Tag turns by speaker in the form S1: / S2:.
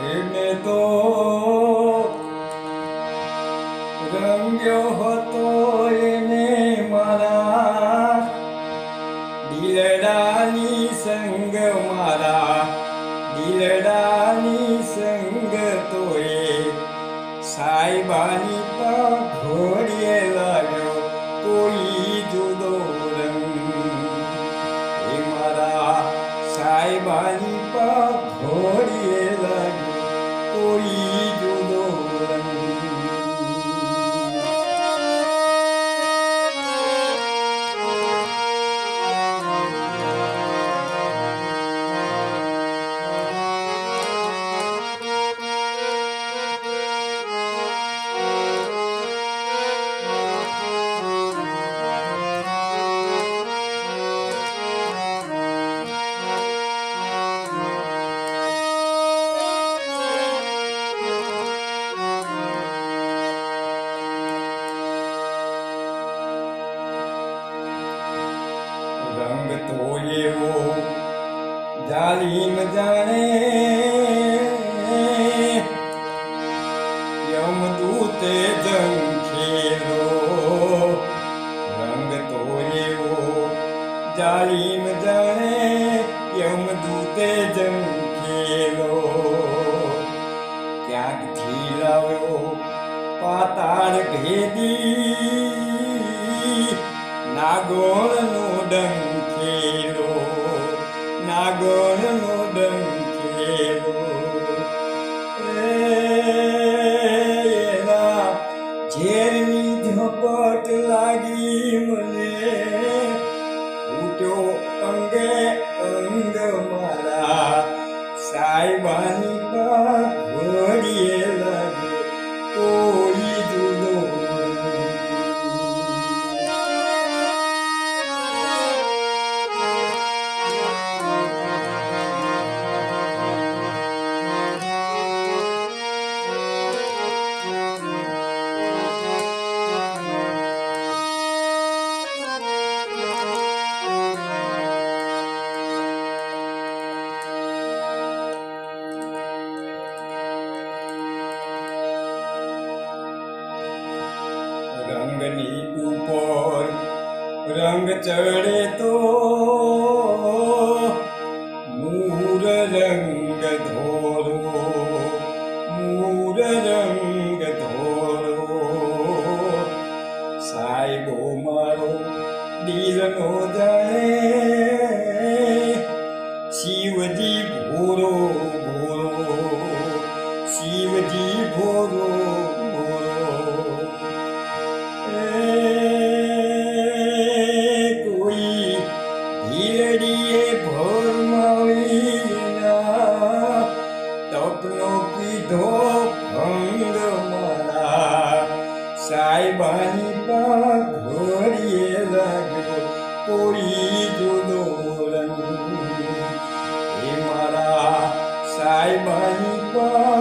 S1: મને તો રંગ્યો હતો એને મારા દિલડાની સંગ મારા દિલડાની સંગ તોય સાહેબાની પા ઘોડીએ લાગ્યો કોઈ જુદો રંગ. એ મારા સાહેબાની પા ઘોડીએ લાગ્યો કોઈ રંગ તો એવો જાલીમ જાણે. યમદૂતે જંખેલો રંગ તો એવો જાલીમ જાણે. યમદૂતે જંખેલો ક્યાંકથી લાવ્યો પાતાળ ભેદી, નાગોળનો ડંખેલો નાગણનો ડંખેરો. એના ઝેરની ઝપટ લાગી મને. ઉઠ્યો અંગે અંગ મારા સાહેબાની રંગની ઉપર રંગ ચડે તો મૂર રંગ ધોરો મૂર રંગ ધોરો સાહેબો મારો દિલનો જાણે ધીરડીએ ભરમાવીના તપનો કીધો ભંગ મારા સાહેબાની પા ઘોડીએ લાગ્યો કોઈ જુદો રંગ એ મારા સાહેબાની પા